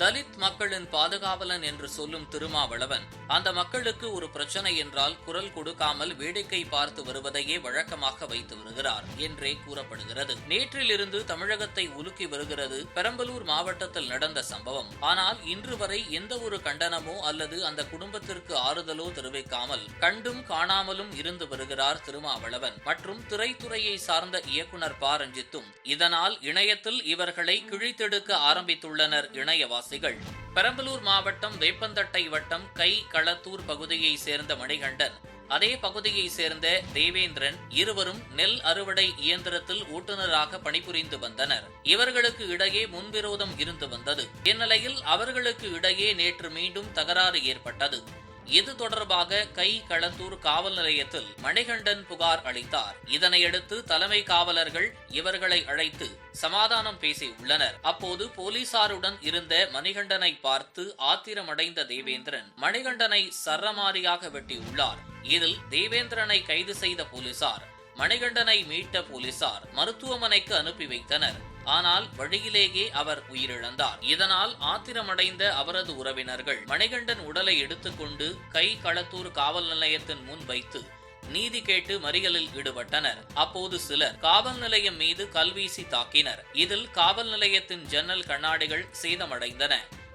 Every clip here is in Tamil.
தலித் மக்களின் பாதுகாவலன் என்று சொல்லும் திருமாவளவன் அந்த மக்களுக்கு ஒரு பிரச்சனை என்றால் குரல் கொடுக்காமல் வேடிக்கை பார்த்து வருவதையே வழக்கமாக வைத்து வருகிறார் என்றே கூறப்படுகிறது. நேற்றிலிருந்து தமிழகத்தை உலுக்கி வருகிறது பெரம்பலூர் மாவட்டத்தில் நடந்த சம்பவம். ஆனால் இன்று வரை எந்த ஒரு கண்டனமோ அல்லது அந்த குடும்பத்திற்கு ஆறுதலோ தெரிவிக்காமல் கண்டும் காணாமலும் இருந்து வருகிறார் திருமாவளவன் மற்றும் திரைத்துறையை சார்ந்த இயக்குனர் ப. ரஞ்சித்தும் இதனால் இணையத்தில் இவர்களை கிழித்தெடுக்க ஆரம்பித்துள்ளனர் இணையவாசிகள் பெரம்பலூர் மாவட்டம் வேப்பந்தட்டை வட்டம் கை களத்தூர் பகுதியை சேர்ந்த மணிகண்டன். அதே பகுதியை சேர்ந்த தேவேந்திரன் இருவரும் நெல் அறுவடை இயந்திரத்தில் ஓட்டுநராக பணிபுரிந்து வந்தனர். இவர்களுக்கு இடையே முன்விரோதம் இருந்து வந்தது. இந்நிலையில் அவர்களுக்கு இடையே நேற்று மீண்டும் தகராறு ஏற்பட்டது. இது தொடர்பாக கை களத்தூர் காவல் நிலையத்தில் மணிகண்டன் புகார் அளித்தார். இதனையடுத்து தலைமை காவலர்கள் இவர்களை அழைத்து சமாதானம் பேசி உள்ளனர் அப்போது போலீசாருடன் இருந்த மணிகண்டனை பார்த்து ஆத்திரமடைந்த தேவேந்திரன் மணிகண்டனை சரமாரியாக வெட்டியுள்ளார். இதில் தேவேந்திரனை கைது செய்த போலீசார் மணிகண்டனை மீட்ட போலீசார் மருத்துவமனைக்கு அனுப்பி வைத்தனர். ஆனால் வழியிலேயே அவர் உயிரிழந்தார். இதனால் ஆத்திரமடைந்த அவரது உறவினர்கள் மணிகண்டன் உடலை எடுத்துக்கொண்டு கை களத்தூர் காவல் நிலையத்தின் முன் வைத்து நீதி கேட்டு மறியலில் ஈடுபட்டனர். அப்போது சிலர் காவல் நிலையம் மீது கல்வீசி தாக்கினர். இதில் காவல் நிலையத்தின் ஜன்னல் கண்ணாடிகள் சேதமடைந்தன.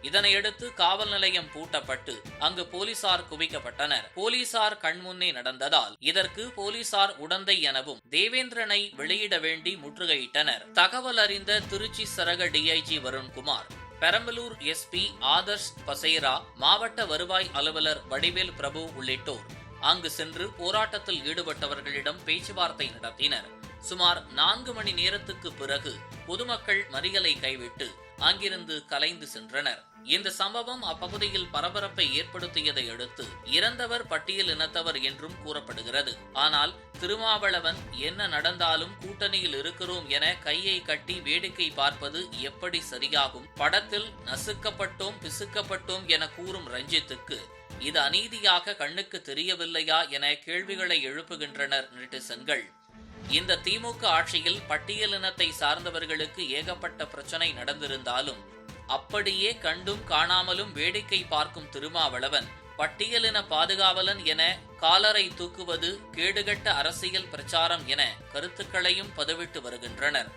இதனையடுத்து காவல் நிலையம் பூட்டப்பட்டு அங்கு போலீசார் குவிக்கப்பட்டனர். போலீசார் கண்முன்னே நடந்ததால் இதற்கு போலீசார் உடந்தை எனவும் தேவேந்திரனை வெளியிட வேண்டி முற்றுகையிட்டனர். தகவல் அறிந்த திருச்சி சரக டிஐஜி வருண்குமார். பெரம்பலூர் எஸ்பி ஆதர்ஷ் பசேரா மாவட்ட வருவாய் அலுவலர் வடிவேல் பிரபு உள்ளிட்டோர் அங்கு சென்று போராட்டத்தில் ஈடுபட்டவர்களிடம் பேச்சுவார்த்தை நடத்தினர். சுமார் நான்கு மணி நேரத்துக்கு பிறகு பொதுமக்கள் மறியலை கைவிட்டு அங்கிருந்து கலைந்து சென்றனர். இந்த சம்பவம் அப்பகுதியில் பரபரப்பை ஏற்படுத்தியதை அடுத்து இறந்தவர் பட்டியல் இனத்தவர் என்றும் கூறப்படுகிறது. ஆனால் திருமாவளவன் என்ன நடந்தாலும் கூட்டணியில் இருக்கிறோம் என கையை கட்டி வேடிக்கை பார்ப்பது எப்படி சரியாகும்? படத்தில் நசுக்கப்பட்டோம் பிசுக்கப்பட்டோம் என கூறும் ரஞ்சித்துக்கு இது அநீதியாக கண்ணுக்கு தெரியவில்லையா என கேள்விகளை எழுப்புகின்றனர் நெட்டிசன்கள். இந்த திமுக ஆட்சியில் பட்டியலினத்தை சார்ந்தவர்களுக்கு ஏகப்பட்ட பிரச்சனை நடந்திருந்தாலும் அப்படியே கண்டும் காணாமலும் வேடிக்கை பார்க்கும் திருமாவளவன் பட்டியலின பாதுகாவலன் என காலரை தூக்குவது கேடுகட்ட அரசியல் பிரச்சாரம் என கருத்துக்களையும் பதிவிட்டு வருகின்றனர்.